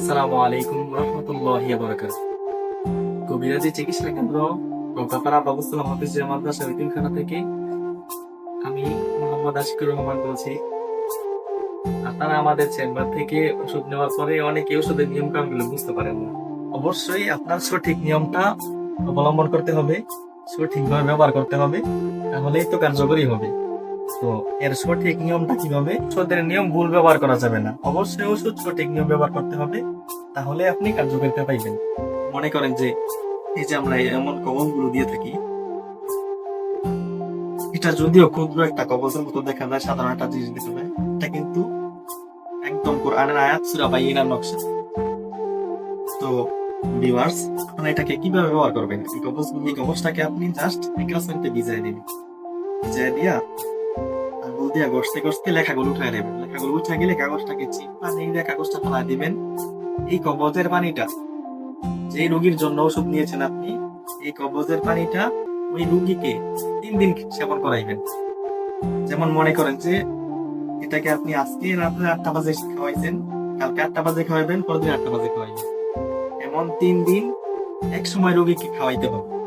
আসসালামু আলাইকুম রহমতুল্লাহ বরকাত কবিরাজি চিকিৎসা কেন্দ্র কলকাতার আবাবুসুল হাফিজ মাদ্রাসা এতিমখানা থেকে আমি মোহাম্মদ আশিকুর রহমান বলছি। আপনারা আমাদের চেম্বার থেকে ওষুধ নেওয়ার পরে অনেকে ওষুধের নিয়ম কানুনগুলো বুঝতে পারেন না। অবশ্যই আপনার সঠিক নিয়মটা অবলম্বন করতে হবে, সঠিকভাবে ব্যবহার করতে হবে, তাহলেই তো কার্যকরী হবে। তো এর সঠিক নিয়মটা কীভাবে? ওষুধের নিয়ম ভুল ব্যবহার করা যাবে না। অবশ্যই ওষুধ সঠিক নিয়ম ব্যবহার করতে হবে। তাহলে আপনি কার্যকারিতা পাইবেন। মনে করেন যে, এই যে আমরা এমন কবলগুলো দিয়ে থাকি, এটা যদিও ক্ষুদ্র একটা কবজের মতো দেখা যায়, সাধারণ একটা জিনিস দিতে হয় এটা কিন্তু একদম কোরআনের আয়াত, সুরা বা ইনার নকশা। তো ভিউয়ার্স আপনারা এটাকে কীভাবে ব্যবহার করবেন? এই কবজটাকে আপনি জাস্ট এক মিনিটে ভিজাই দিবেন। ভিজাই দিয়া দিয়া লেখাগুলো উঠায় নেবেন লেখাগুলো উঠে গেলে কাগজটাকে চিপা নিয়ে কাগজটা ফেলা দিবেন। এই কবজের পানিটা যে জন্য ওষুধ নিয়েছেন আপনি, এই কবজের পানিটা ওই রোগীকে তিন দিন সেবন করাইবেন। যেমন মনে করেন যে, এটাকে আপনি আজকে রাত্রে আটটা বাজে খাওয়াইছেন, কালকে আটটা বাজে খাওয়াইবেন পরের দিন আটটা বাজে খাওয়াইবেন। এমন তিন দিন এক সময় রোগীকে খাওয়াইতে হবে।